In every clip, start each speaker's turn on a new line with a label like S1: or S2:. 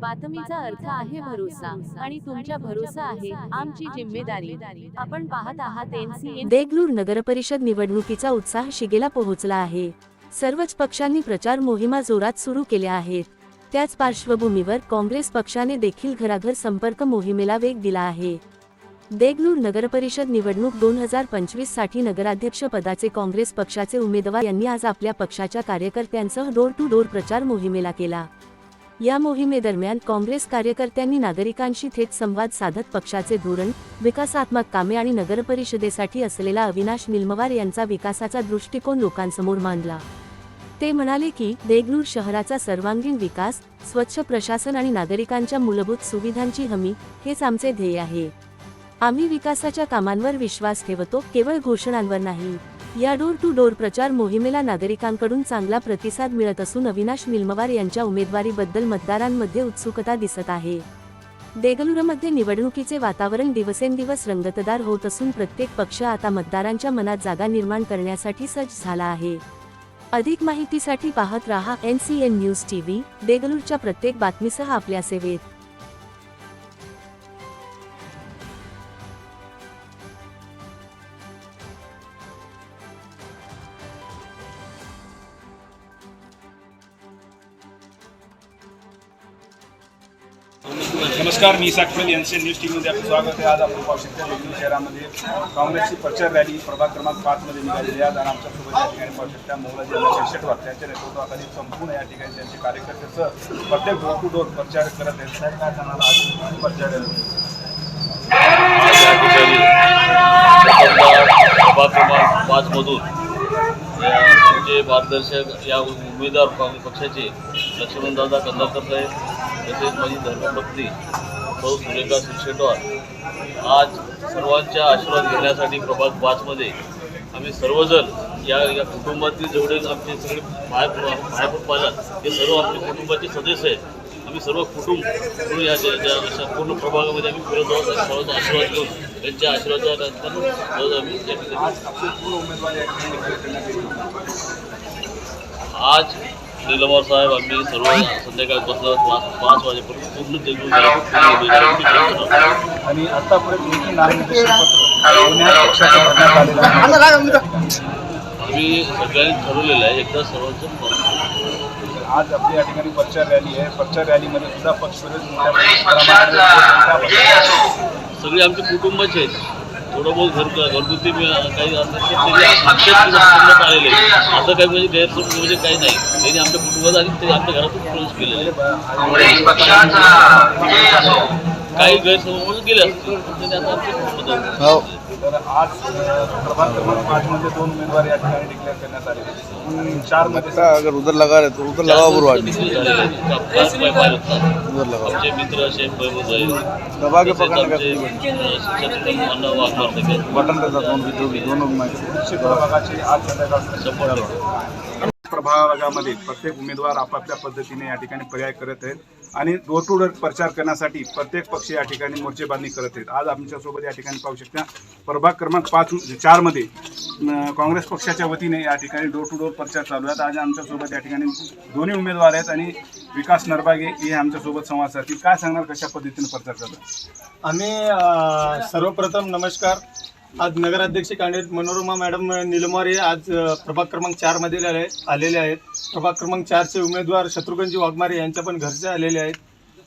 S1: बातमीचा अर्थ आहे भरोसा आणि तुमच्या भरोसा आहे आमची जिम्मेदारी. आपण पाहत आहात एनसीएन
S2: देगलूर नगरपरिषद निवडणुकीचा उत्साह शिगेला पोहोचला आहे. सर्वच पक्षांनी प्रचार मोहिमा जोरात सुरू केल्या आहेत. त्याच पार्श्वभूमीवर काँग्रेस पक्षाने देखील घराघर संपर्क मोहिमेला वेग दिला आहे. देगलूर नगरपरिषद निवडणूक दोन हजार पंचवीससाठी नगराध्यक्ष पदाचे काँग्रेस पक्षाचे उमेदवार यांनी आज आपल्या पक्षाच्या कार्यकर्त्यांसह डोर टू डोर प्रचार मोहिमेला केला. या मोहिमेदरम्यान काँग्रेस कार्यकर्त्यांनी नागरिकांशी थेट संवाद साधत पक्षाचे धोरण विकासात्मक कामे आणि नगरपरिषदेसाठी असलेला अविनाश निलमवार यांचा विकासाचा दृष्टिकोन लोकांसमोर मांडला. ते म्हणाले की देगलूर शहराचा सर्वांगीण विकास स्वच्छ प्रशासन आणि नागरिकांच्या मूलभूत सुविधांची हमी हेच आमचे ध्येय आहे. आम्ही विकासाच्या कामांवर विश्वास ठेवतो केवळ घोषणांवर नाही. या डोर टू डोर प्रचार मोहिमेला नागरिकांकडून चांगला प्रतिसाद मिळत असून अविनाश निलमवार यांच्या उमेदवारीबद्दल मतदारांमध्ये उत्सुकता दिसत आहे. देगलूरमध्ये निवडणुकीचे वातावरण दिवसेंदिवस रंगतदार होत असून प्रत्येक पक्ष आता मतदारांच्या मनात जागा निर्माण करण्यासाठी सज्ज झाला आहे. अधिक माहितीसाठी पाहत रहा N C N news TV देगलूरच्या प्रत्येक बातमीसह आपल्या सेवेत.
S3: नमस्कार मी इसाक यांचे न्यूज टीव्हीमध्ये आपलं स्वागत आहे. आज आपण पाहू शकतो देगलूर शहरामध्ये काँग्रेसची प्रचार रॅली प्रभाग क्रमांक पाचमध्ये निघालेली आज आज आमच्यासोबत या ठिकाणी पाहू शकता मोलाजी शेषटवार त्यांच्या नेतृत्वाखाली संपूर्ण या ठिकाणी त्यांचे कार्यकर्त्याचं प्रत्येक डोर टू डोर प्रचार करत आहेत. साहेब काय सांगाल? आज प्रचार
S4: प्रभाग क्रमांक पाचमधून जे मार्गदर्शक या उमेदवार पक्षाचे लक्ष्मणदादा कंदाकर साहेब तसेच माझी धर्मपत्नी सौ सुरेखा शिरशेटवार. आज सर्वांच्या आशीर्वाद घेण्यासाठी प्रभाग पाचमध्ये आम्ही सर्वजण या या कुटुंबातील जेवढे आमचे सगळे माय मायपूर पालक हे सर्व आमच्या कुटुंबाचे सदस्य आहेत. आम्ही सर्व कुटुंब या अशा पूर्ण प्रभागामध्ये आम्ही फिरत आहोत आणि सर्वांचा आशीर्वाद घेऊन त्यांच्या आशीर्वादानंतर रोज आम्ही या ठिकाणी
S3: आज
S4: निलमवार साहेब आम्ही सर्व संध्याकाळपासून पाच पाच वाजेपर्यंत पूर्ण गावात
S3: आणि
S4: आम्ही सगळ्यांनी ठरवलेलं आहे एकदा सर्वांचं
S3: आज आपली या ठिकाणी प्रचार रॅली आहे. प्रचार रॅलीमध्ये सुद्धा पक्ष
S4: सगळे आमचे कुटुंबाचे आहेत. थोडं बहुत घर घरगुती मी काही करण्यात आलेले आहे. असं काही म्हणजे गैरसमज म्हणजे काही नाही. त्यांनी आमच्या कुटुंबात आणि ते आमच्या घरातून प्रवेश केलेले काही गैरसमज गेले असतील त्यांनी आता आमच्या कुटुंबात
S3: तर आज प्रभाग क्रमांक पाच मध्ये दोन उमेदवार या ठिकाणी डिक्लेअर करण्यात आले आणि चारमध्ये
S5: अच्छा, अगर उधर लगा रहे तो उधर लगाओ बुरवाड़ी उधर लगाओ
S4: आमचे मित्र शेख महबूब आहे
S5: दबा के
S4: तसेच
S5: पकड़ने का
S4: आमचे अण्णा वाघमार
S5: बटन रहता दोनों भी जो भी दोनों में
S3: निश्चित प्रभागाची आज संध्याकाळ प्रभागामध्ये प्रत्येक उमेदवार आपापल्या पद्धतीने या ठिकाणी पर्याय करत आहेत. आणि डोर टू डोर प्रचार करण्यासाठी प्रत्येक पक्ष या ठिकाणी मोर्चेबांधणी करत आहेत. आज आमच्यासोबत या ठिकाणी पाहू शकता प्रभाग क्रमांक पाच चारमध्ये काँग्रेस पक्षाच्या वतीने या ठिकाणी डोर टू डोर प्रचार चालू आहेत. आज आमच्यासोबत या ठिकाणी दोन्ही उमेदवार आहेत आणि विकास नरबागे हे आमच्यासोबत संवाद साधतील. काय सांगणार कशा पद्धतीने प्रचार चालू
S6: आम्ही सर्वप्रथम नमस्कार. आज नगराध्यक्ष कॅन्डिडेट मनोरमा मॅडम निलमारे आज प्रभाग क्रमांक चारमध्ये आले आलेले आहेत. प्रभाग क्रमांक चारचे उमेदवार शत्रुघ्नजी वाघमारे यांच्या पण घरचे आलेले आहेत.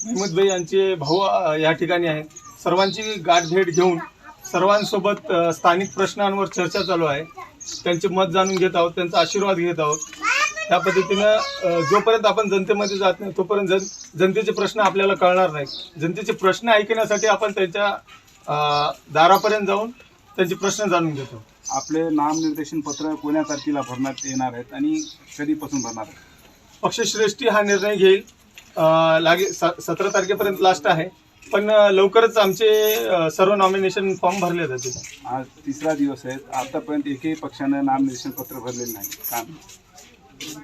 S6: महमूदभाई यांचे भाऊ या ठिकाणी आहेत. सर्वांची गाठभेट घेऊन सर्वांसोबत स्थानिक प्रश्नांवर चर्चा चालू आहे. त्यांचे मत जाणून घेत आहोत त्यांचा आशीर्वाद घेत आहोत. त्या पद्धतीनं जोपर्यंत आपण जनतेमध्ये जात नाही तोपर्यंत जन जनतेचे प्रश्न आपल्याला कळणार नाही जनतेचे प्रश्न ऐकण्यासाठी आपण त्यांच्या दारापर्यंत जाऊन त्यांचे प्रश्न जाणून घेतो.
S3: आपले नामनिर्देशन पत्र कोण्या तारखेला भरण्यात येणार आहेत आणि कधीपासून भरणार आहेत?
S6: पक्षश्रेष्ठी हा निर्णय घेईल. अ, लागे स- सतरा तारखेपर्यंत लास्ट आहे. पण अ, लवकरच आमचे अ, सर्व नॉमिनेशन फॉर्म भरले जातील.
S3: आज तिसरा दिवस आहे. आतापर्यंत एकही पक्षानं नामनिर्देशन पत्र भरलेलं नाही. काम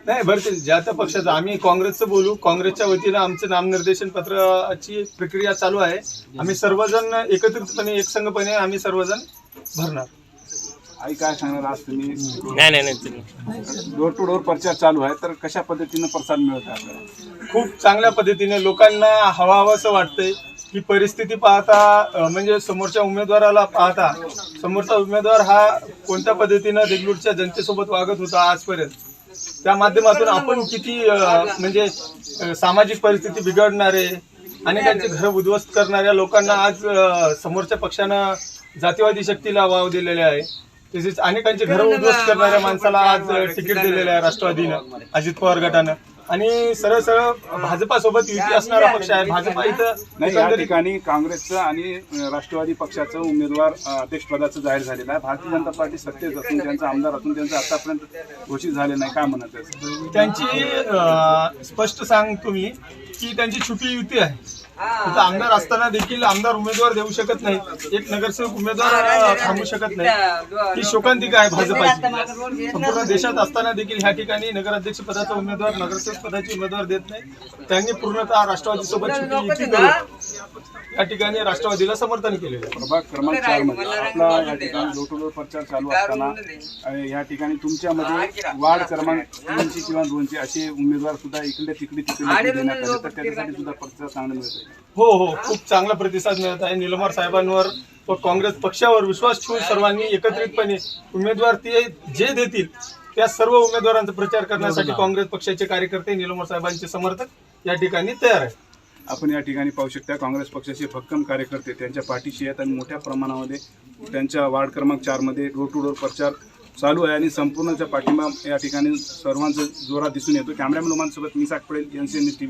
S6: नाही भरतील ज्या त्या पक्षाचं आम्ही काँग्रेसचं बोलू. काँग्रेसच्या वतीनं आमचं नामनिर्देशन पत्राची प्रक्रिया चालू आहे. आम्ही सर्वजण एकत्रितपणे एकसंघपणे आम्ही सर्वजण भरणार.
S3: आई काय सांगणार आज तुम्ही?
S7: नाही नाही नाही तुम्ही.
S3: डोर टू डोर प्रचार चालू आहे तर कशा पद्धतीनं प्रसाद मिळत आहे आपल्याला
S6: खूप चांगल्या पद्धतीने लोकांना हवा हवंसं वाटतंय ही परिस्थिती पाहता म्हणजे समोरच्या उमेदवाराला पाहता समोरचा उमेदवार हा कोणत्या पद्धतीनं देगलूरच्या जनतेसोबत वागत होता आजपर्यंत? त्या माध्यमातून आपण किती म्हणजे सामाजिक परिस्थिती बिघडणारे अनेकांचे घर उद्ध्वस्त करणाऱ्या लोकांना आज समोरच्या पक्षानं जातीवादी शक्तीला वाव दिलेले आहे. तसेच अनेकांचे घर उद्ध्वस्त करणाऱ्या माणसाला आज तिकीट दिलेलं आहे राष्ट्रवादीनं अजित पवार गटानं. आणि सरळ सरळ भाजपासोबत युती असणारा पक्ष आहे. भाजपा इथं
S3: नाही या
S6: एकंदरीत
S3: ठिकाणी काँग्रेसचं आणि राष्ट्रवादी पक्षाचं उमेदवार अध्यक्षपदाचं जाहीर झालेलं आहे. भारतीय जनता पार्टी सत्तेत असून त्यांचा आमदार असून त्यांचं आतापर्यंत घोषित झाले नाही. काय म्हणत आहे?
S6: त्यांची अं, स्पष्ट सांग तुम्ही की त्यांची छुपी युती आहे. तिथं आमदार असताना देखील आमदार उमेदवार देऊ शकत नाही एक नगरसेवक उमेदवार थांबू शकत नाही ही शोकांतिका आहे भाजपाची संपूर्ण देशात असताना देखील ह्या ठिकाणी नगराध्यक्ष पदाचा उमेदवार नगरसेवक पदाचे उमेदवार देत नाही. त्यांनी पूर्णतः राष्ट्रवादी सोबत या ठिकाणी राष्ट्रवादीला समर्थन केलेलं आहे.
S3: प्रभाग क्रमांक चारमध्ये आपला या ठिकाणी डोर टू डोर प्रचार चालू असताना या ठिकाणी तुमच्यामध्ये वार्ड क्रमांक तीनशे किंवा दोनशे असे उमेदवार सुद्धा इकडे तिकडे तिकडे देण्यात आले तर त्याच्यासाठी सुद्धा प्रतिसाद चांगला मिळत आहे
S6: हो हो. खूप चांगला प्रतिसाद मिळत आहे. निलमर साहेबांवर व काँग्रेस पक्षावर विश्वास ठेवून सर्वांनी एकत्रितपणे उमेदवार ते जे देतील त्या सर्व उमेदवारांचा प्रचार करण्यासाठी काँग्रेस पक्षाचे कार्यकर्ते निलमर साहेबांचे समर्थक या ठिकाणी तयार आहेत.
S3: आपण या ठिकाणी पाहू शकता काँग्रेस पक्षाचे भक्कम कार्यकर्ते त्यांच्या पाठीशी आहेत आणि मोठ्या प्रमाणामध्ये त्यांच्या वार्ड क्रमांक चारमध्ये डोर टू डोर प्रचार चालू आहे आणि संपूर्णच्या पाठिंबा या ठिकाणी सर्वांचा जोरात दिसून येतो. कॅमेरामॅन लोमांसोबत मी साक पडेल एन सी एन टी